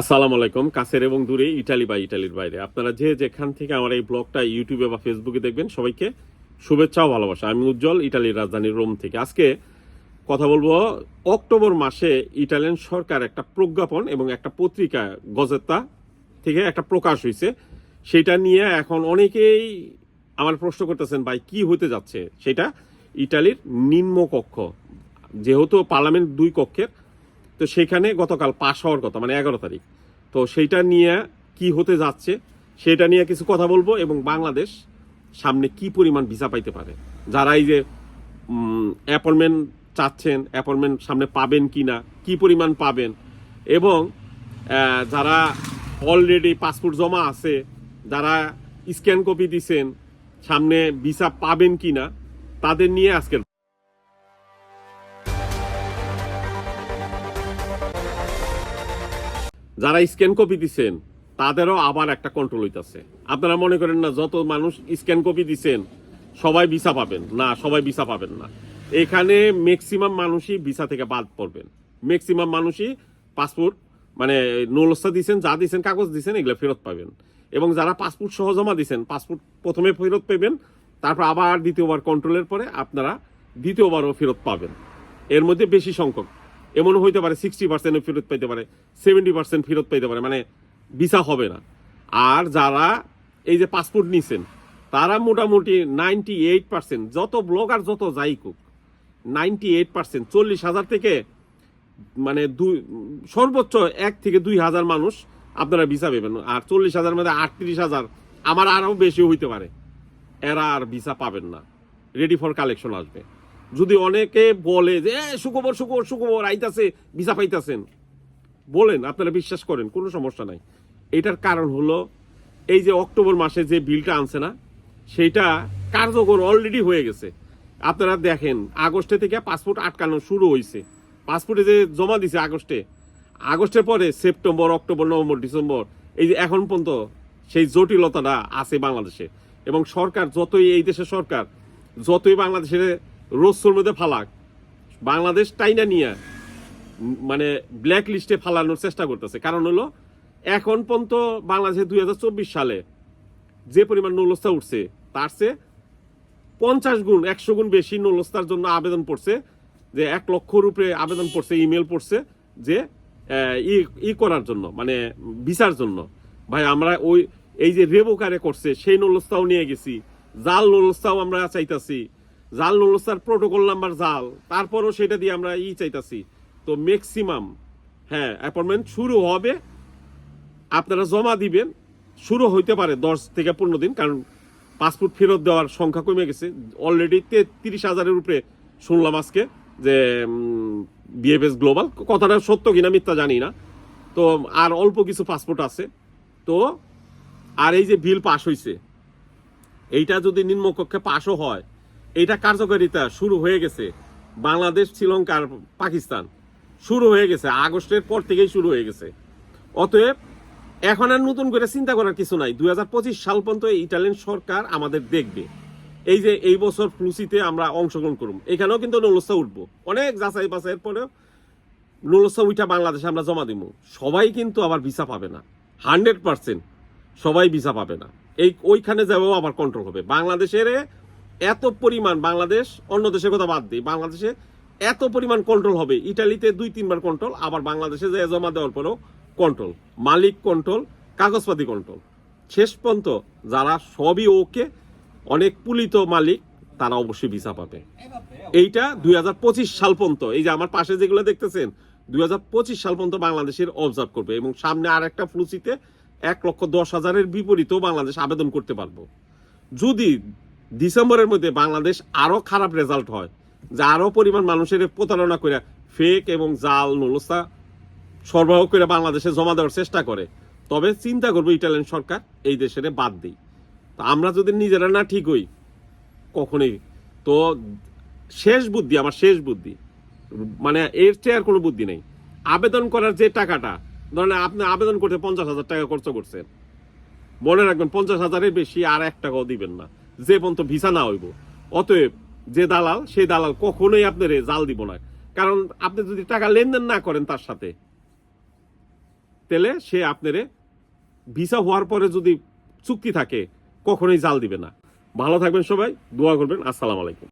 আসসালামু আলাইকুম, কাছের এবং দূরে, ইটালি বা ইটালির বাইরে। আপনারা যে যেখান থেকে আমার এই ব্লগটা ইউটিউবে বা ফেসবুকে দেখবেন, সবাইকে শুভেচ্ছা ও ভালোবাসা। আমি উজ্জ্বল, ইটালির রাজধানী রোম থেকে। আজকে কথা বলব, অক্টোবর মাসে ইটালিয়ান সরকার একটা প্রজ্ঞাপন এবং একটা পত্রিকা, গজেতা থেকে একটা প্রকাশ হয়েছে সেটা নিয়ে এখন অনেকেই আমার প্রশ্ন করতেছেন, ভাই, কি হতে যাচ্ছে? সেটা ইটালির নিম্নকক্ষ। যেহেতু পার্লামেন্ট দুই কক্ষের তো সেখানে গতকাল পাশ হওয়ার কথা মানে এগারো তারিখ। তো সেইটা নিয়ে কি হতে যাচ্ছে, সেটা নিয়ে কিছু কথা বলব এবং বাংলাদেশ সামনে কি পরিমাণ ভিসা পাইতে পারে। যারা এই যে অ্যাপয়েন্টমেন্ট চাচ্ছেন অ্যাপয়েন্টমেন্ট সামনে পাবেন কি না কি পরিমাণ পাবেন এবং যারা অলরেডি পাসপোর্ট জমা আছে, যারা স্ক্যান কপি দিছেন, সামনে ভিসা পাবেন কি না তাদের নিয়ে আজকের যারা স্ক্যান কপি দিছেন, তাদেরও আবার একটা কন্ট্রোল হইতাছে। আপনারা মনে করেন না, যত মানুষ স্ক্যান কপি দিছেন, সবাই ভিসা পাবেন। না, সবাই ভিসা পাবেন না। এখানে ম্যাক্সিমাম মানুষই ভিসা থেকে বাদ পড়বেন। ম্যাক্সিমাম মানুষই পাসপোর্ট মানে নলস্তা দিছেন, যা দিছেন, কাগজ দিছেন, এগুলো ফেরত পাবেন। এবং যারা পাসপোর্ট সহ জমা দিছেন পাসপোর্ট প্রথমে ফেরত পাবেন, তারপর আবার দ্বিতীয়বার কন্ট্রোলের পরে আপনারা দ্বিতীয়বারও ফেরত পাবেন। এর মধ্যে বেশি সংখ্যক। এমনও হইতে পারে সিক্সটি পার্সেন্ট ফেরত পাইতে পারে সেভেন্টি পার্সেন্ট ফেরত পাইতে পারে মানে ভিসা হবে না। আর যারা এই যে পাসপোর্ট নিছেন, তারা মোটামুটি নাইনটি এইট পার্সেন্ট যত ব্লগার যত যাই কুক নাইনটি এইট পার্সেন্ট চল্লিশ হাজার থেকে মানে দুই, সর্বোচ্চ এক থেকে দুই হাজার মানুষ আপনারা ভিসা পাবেন। আর চল্লিশ হাজার মধ্যে আটত্রিশ হাজার, আমার আরও বেশি হইতে পারে। এরা আর ভিসা পাবেন না। রেডি ফর কালেকশন আসবে। যদি অনেকে বলে যে "এ, সুখবর সুখবর সুখবর আইতাছে ভিসা পাইতাছেন। বলেন আপনারা বিশ্বাস করেন কোনো সমস্যা নাই। এটার কারণ হলো এই যে অক্টোবর মাসে যে বিলটা আনছে না সেইটা কার্যকর অলরেডি হয়ে গেছে। আপনারা দেখেন আগস্টে থেকে পাসপোর্ট আটকানো শুরু হয়েছে পাসপোর্টে যে জমা দিছে আগস্টে আগস্টের পরে সেপ্টেম্বর অক্টোবর নভেম্বর ডিসেম্বর এই যে এখন পর্যন্ত সেই জটিলতাটা আছে বাংলাদেশে। এবং সরকার যতই এই দেশের সরকার যতই বাংলাদেশের রোস্তর মধ্যে ফালাক। বাংলাদেশ টাইনা নিয়ে মানে ব্ল্যাক লিস্টে ফালানোর চেষ্টা করতেছে। কারণ হলো, এখন পর্যন্ত বাংলাদেশে দু হাজার চব্বিশ সালে যে পরিমাণ নৌলস্তা উঠছে, তার চেয়ে পঞ্চাশ গুণ, একশো গুণ বেশি নৌলস্তার জন্য আবেদন পড়ছে, যে এক লক্ষ রূপে আবেদন পড়ছে ইমেল পড়ছে, যে ই ই করার জন্য মানে ভিসার জন্য। ভাই, আমরা ওই, এই যে রেবোকারে করছে, সেই নৌলস্তাও নিয়ে গেছি, জাল নৌলস্তাও আমরা চাইতাছি। জাল নৌলস্তার প্রোটোকল নাম্বার জাল। তারপরও সেটা দিয়ে আমরা ই চাইতাছি। তো ম্যাক্সিমাম হ্যাঁ অ্যাপয়েন্টমেন্ট শুরু হবে, আপনারা জমা দিবেন, শুরু হইতে পারে দশ থেকে পনেরো দিন, কারণ পাসপোর্ট ফেরত দেওয়ার সংখ্যা কমে গেছে। অলরেডি তেত্রিশ হাজারের উপরে শুনলাম আজকে যে বিএফএস গ্লোবাল কথাটা সত্য কিনা মিথ্যা জানি না। তো আর অল্প কিছু পাসপোর্ট আছে। তো আর এই যে বিল পাস হয়েছে এইটা যদি নিম্নকক্ষে পাশও হয় এইটা কার্যকারিতা শুরু হয়ে গেছে বাংলাদেশ, শ্রীলঙ্কা পাকিস্তান। শুরু হয়ে গেছে, আগস্টের পর থেকেই শুরু হয়ে গেছে। অতএব, এখন আর নতুন করে চিন্তা করার কিছু নাই। দু হাজার পঁচিশ সাল পর্যন্ত ইটালিয়ান সরকার আমাদের দেখবে। এই যে এই বছর ফ্লুসিতে আমরা অংশগ্রহণ করব এখানেও কিন্তু নলস্তা উঠবো। অনেক যাচাই বাছাইয়ের পরেও নলস্তা উঠা বাংলাদেশে আমরা জমা দিব সবাই কিন্তু আবার ভিসা পাবে না। হান্ড্রেড পার্সেন্ট সবাই ভিসা পাবে না। এই ওইখানে যাবেও আবার কন্ট্রোল হবে। বাংলাদেশের এত পরিমাণ বাংলাদেশ, অন্য দেশের কথা বাদ দিই, বাংলাদেশে এত পরিমাণ কন্ট্রোল হবে। ইটালিতে দুই, তিনবার কন্ট্রোল আবার বাংলাদেশে যে জমা দেওয়ার পরেও কন্ট্রোল মালিক কন্ট্রোল কাগজপাতি কন্ট্রোল শেষ পর্যন্ত যারা সবই ওকে, অনেক পুলিত মালিক, তারা অবশ্যই ভিসা পাবে। এইটা দুই হাজার পঁচিশ সাল পর্যন্ত। এই যে আমার পাশে যেগুলো দেখতেছেন, দুই হাজার পঁচিশ সাল পর্যন্ত বাংলাদেশের অবজার্ভ করবে এবং সামনে আর একটা ফ্লুসিতে এক লক্ষ দশ হাজারের বিপরীতেও বাংলাদেশ আবেদন করতে পারব। যদি ডিসেম্বরের মধ্যে বাংলাদেশ আরও খারাপ রেজাল্ট হয়, যে আরও পরিমাণ মানুষের প্রতারণা করে ফেক এবং জাল নলস্তা সরবরাহ করে বাংলাদেশে জমা দেওয়ার চেষ্টা করে। তবে চিন্তা করব ইটালিয়ান সরকার এই দেশের বাদ দিই। তো আমরা যদি নিজেরা না ঠিক হই, কখনোই। তো শেষ বুদ্ধি, আমার শেষ বুদ্ধি মানে এর চেয়ে আর কোনো বুদ্ধি নেই। আবেদন করার যে টাকাটা, ধরেন আপনি আবেদন করতে পঞ্চাশ হাজার টাকা খরচ করছেন। মনে রাখবেন পঞ্চাশ হাজারের বেশি আর এক টাকাও দিবেন না। যে পর্যন্ত ভিসা না হইব, অতএব যে দালাল, সেই দালাল কখনোই আপনার জাল দিব না। কারণ আপনি যদি টাকা লেনদেন না করেন তার সাথে, তাহলে সে আপনারে ভিসা হওয়ার পরে যদি চুক্তি থাকে, কখনোই জাল দিবে না। ভালো থাকবেন সবাই, দোয়া করবেন। আসসালামু আলাইকুম।